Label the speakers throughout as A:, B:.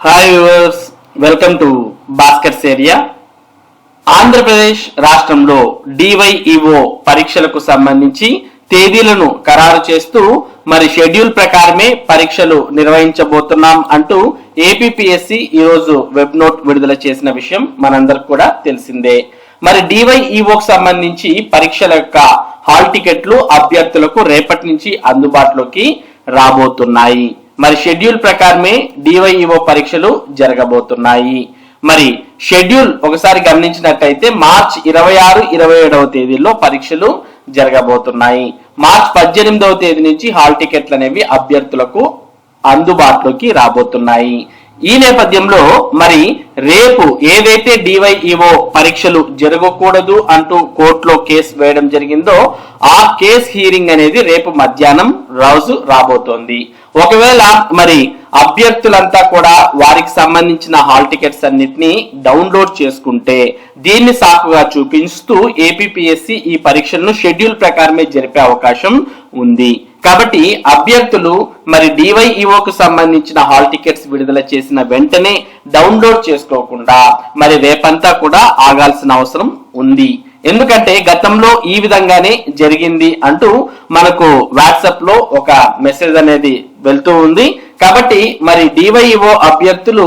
A: Hi viewers welcome to Bhaskars area Andhra Pradesh రాష్ట్రంలో DYEO పరీక్షలకు సంబంధించి తేదీలను ఖరారు చేస్తూ మరి షెడ్యూల్ ప్రకారమే పరీక్షలు నిర్వహించబోతున్నాం అంటూ ఏపీపీఎస్సి ఈరోజు వెబ్ నోట్ విడుదల చేసిన విషయం మనందరికి కూడా తెలిసిందే. మరి డివైఈఓకి సంబంధించి పరీక్షల యొక్క హాల్ టికెట్లు అభ్యర్థులకు రేపటి నుంచి అందుబాటులోకి రాబోతున్నాయి. మరి షెడ్యూల్ ప్రకారమే డివైఈఓ పరీక్షలు జరగబోతున్నాయి. మరి షెడ్యూల్ ఒకసారి గమనించినట్టయితే మార్చ్ ఇరవై ఆరు ఇరవై ఏడవ తేదీల్లో పరీక్షలు జరగబోతున్నాయి. మార్చ్ పద్దెనిమిదవ తేదీ నుంచి హాల్ టికెట్లు అనేవి అభ్యర్థులకు అందుబాటులోకి రాబోతున్నాయి. ఈ నేపథ్యంలో మరి రేపు ఏదైతే డివైఈఓ పరీక్షలు జరగకూడదు అంటూ కోర్టులో కేసు వేయడం జరిగిందో ఆ కేస్ హీరింగ్ అనేది రేపు మధ్యాహ్నం రోజు రాబోతోంది. ఒకవేళ మరి అభ్యర్థులంతా కూడా వారికి సంబంధించిన హాల్ టికెట్స్ అన్నిటిని డౌన్లోడ్ చేసుకుంటే దీన్ని సాకుగా చూపిస్తూ ఏపీపీఎస్సి ఈ పరీక్షలను షెడ్యూల్ ప్రకారమే జరిపే అవకాశం ఉంది. కాబట్టి అభ్యర్థులు మరి డివైఈఓకు సంబంధించిన హాల్ టికెట్స్ విడుదల చేసిన వెంటనే డౌన్లోడ్ చేసుకోకుండా మరి రేపంతా కూడా ఆగాల్సిన అవసరం ఉంది. ఎందుకంటే గతంలో ఈ విధంగానే జరిగింది అంటూ మనకు వాట్సాప్లో ఒక మెసేజ్ అనేది వెళ్తూ ఉంది. కాబట్టి మరి డివైఓ అభ్యర్థులు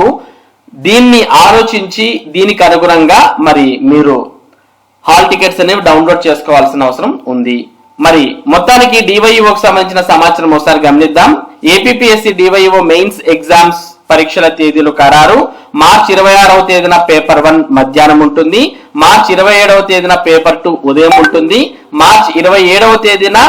A: దీన్ని ఆలోచించి దీనికి అనుగుణంగా మరి మీరు హాల్ టికెట్స్ అనేవి డౌన్లోడ్ చేసుకోవాల్సిన అవసరం ఉంది. మరి మొత్తానికి డివైఓకి సంబంధించిన సమాచారం ఒకసారి గమనిద్దాం. ఏపీఎస్సి డివైఓ మెయిన్స్ ఎగ్జామ్స్ పరీక్షల తేదీలు ఖరారు. మార్చ్ ఇరవై ఆరవ తేదీన పేపర్ వన్ మధ్యాహ్నం ఉంటుంది. మార్చ్ ఇరవై ఏడవ తేదీన పేపర్ టూ ఉదయం ఉంటుంది. మార్చ్ ఇరవై ఏడవ తేదీన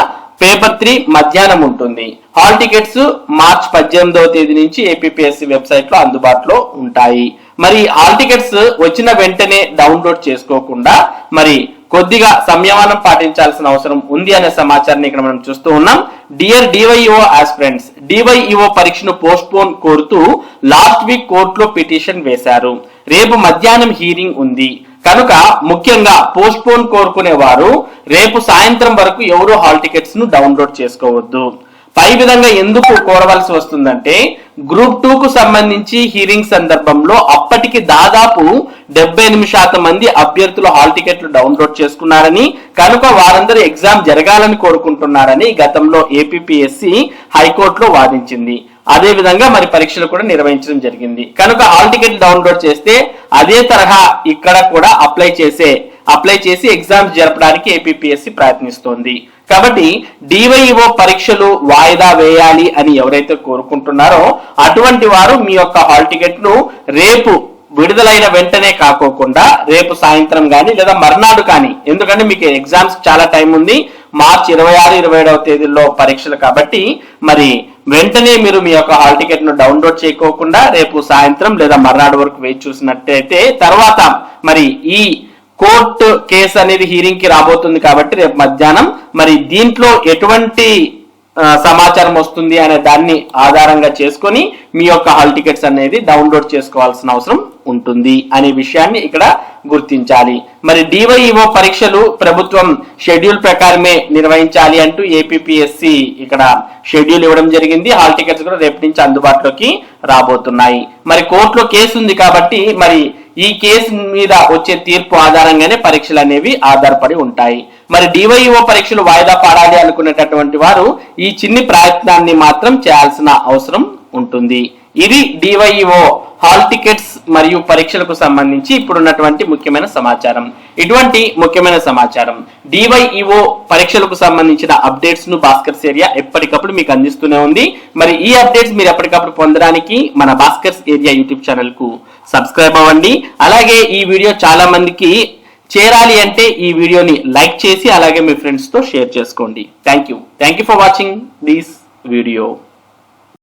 A: పేపర్ త్రీ మధ్యాహ్నం ఉంటుంది. హాల్ టికెట్స్ మార్చ్ పద్దెనిమిదవ తేదీ నుంచి ఏపీఎస్సి వెబ్సైట్లో అందుబాటులో ఉంటాయి. మరి హాల్ టికెట్స్ వచ్చిన వెంటనే డౌన్లోడ్ చేసుకోకుండా మరి కొద్దిగా సంయమనం పాటించాల్సిన అవసరం ఉంది అనే సమాచారాన్ని ఇక్కడ మనం చూస్తూ ఉన్నాం. డియర్ డివైఓ ఆస్పిరెంట్స్ డివైఈఓ పరీక్షను పోస్ట్ పోన్ కోరుతూ లాస్ట్ వీక్ కోర్టులో పిటిషన్ వేశారు. రేపు మధ్యాహ్నం హీరింగ్ ఉంది. కనుక ముఖ్యంగా పోస్ట్ పోన్ కోరుకునే వారు రేపు సాయంత్రం వరకు ఎవరు హాల్ టికెట్స్ను డౌన్లోడ్ చేసుకోవద్దు. పై విధంగా ఎందుకు కోరవలసి వస్తుందంటే గ్రూప్ టూ కు సంబంధించి హీరింగ్ సందర్భంలో అప్పటికి దాదాపు డెబ్బై ఎనిమిది శాతం మంది అభ్యర్థులు హాల్ టికెట్లు డౌన్లోడ్ చేసుకున్నారని కనుక వారందరూ ఎగ్జామ్ జరగాలని కోరుకుంటున్నారని గతంలో ఏపీఎస్సి హైకోర్టులో వాదించింది. అదే విధంగా మరి పరీక్షలు కూడా నిర్వహించడం జరిగింది. కనుక హాల్ టికెట్ డౌన్లోడ్ చేస్తే అదే తరహా ఇక్కడ కూడా అప్లై చేసే అప్లై చేసి ఎగ్జామ్స్ జరపడానికి ఏపీఎస్సి ప్రయత్నిస్తోంది. కాబట్టి డివైఓ పరీక్షలు వాయిదా వేయాలి అని ఎవరైతే కోరుకుంటున్నారో అటువంటి వారు మీ యొక్క హాల్ టికెట్ను రేపు విడుదలైన వెంటనే కాకోకుండా రేపు సాయంత్రం కానీ లేదా మర్నాడు కానీ ఎందుకంటే మీకు ఎగ్జామ్స్ చాలా టైం ఉంది మార్చి ఇరవై ఆరు ఇరవై ఏడవ తేదీల్లో పరీక్షలు కాబట్టి మరి వెంటనే మీరు మీ యొక్క హాల్ టికెట్ను డౌన్లోడ్ చేయకోకుండా రేపు సాయంత్రం లేదా మర్నాడు వరకు వేచి చూసినట్టయితే తర్వాత మరి ఈ కోర్టు కేసు అనేది హీరింగ్కి రాబోతుంది కాబట్టి రేపు మధ్యాహ్నం. మరి దీంట్లో ఎటువంటి సమాచారం వస్తుంది అనే దాన్ని ఆధారంగా చేసుకొని మీ యొక్క హాల్ టికెట్స్ అనేది డౌన్లోడ్ చేసుకోవాల్సిన అవసరం ఉంటుంది అనే విషయాన్ని ఇక్కడ గుర్తించాలి. మరి డివైఈఓ పరీక్షలు ప్రభుత్వం షెడ్యూల్ ప్రకారమే నిర్వహించాలి అంటూ ఏపీఎస్సి ఇక్కడ షెడ్యూల్ ఇవ్వడం జరిగింది. హాల్ టికెట్స్ కూడా రేపటి నుంచి అందుబాటులోకి రాబోతున్నాయి. మరి కోర్టులో కేసు ఉంది కాబట్టి మరి ఈ కేసు మీద వచ్చే తీర్పు ఆధారంగానే పరీక్షలు అనేవి ఆధారపడి ఉంటాయి. మరి డివైఓ పరీక్షలు వాయిదా పడాలి అనుకునేటటువంటి వారు ఈ చిన్ని ప్రయత్నాన్ని మాత్రం చేయాల్సిన అవసరం ఉంటుంది. ఇది డివైఓ హాల్ టికెట్స్ మరియు పరీక్షలకు సంబంధించి ఇప్పుడున్నటువంటి ముఖ్యమైన సమాచారం. ఇటువంటి ముఖ్యమైన సమాచారం డివైఈఓ పరీక్షలకు సంబంధించిన అప్డేట్స్ను భాస్కర్స్ ఏరియా ఎప్పటికప్పుడు మీకు అందిస్తూనే ఉంది. మరి ఈ అప్డేట్స్ మీరు ఎప్పటికప్పుడు పొందడానికి మన భాస్కర్స్ ఏరియా యూట్యూబ్ ఛానల్కు సబ్స్క్రైబ్ అవ్వండి. అలాగే ఈ వీడియో చాలా మందికి చేరాలి అంటే ఈ వీడియోని లైక్ చేసి అలాగే మీ ఫ్రెండ్స్తో షేర్ చేసుకోండి. Thank you thank you for watching this video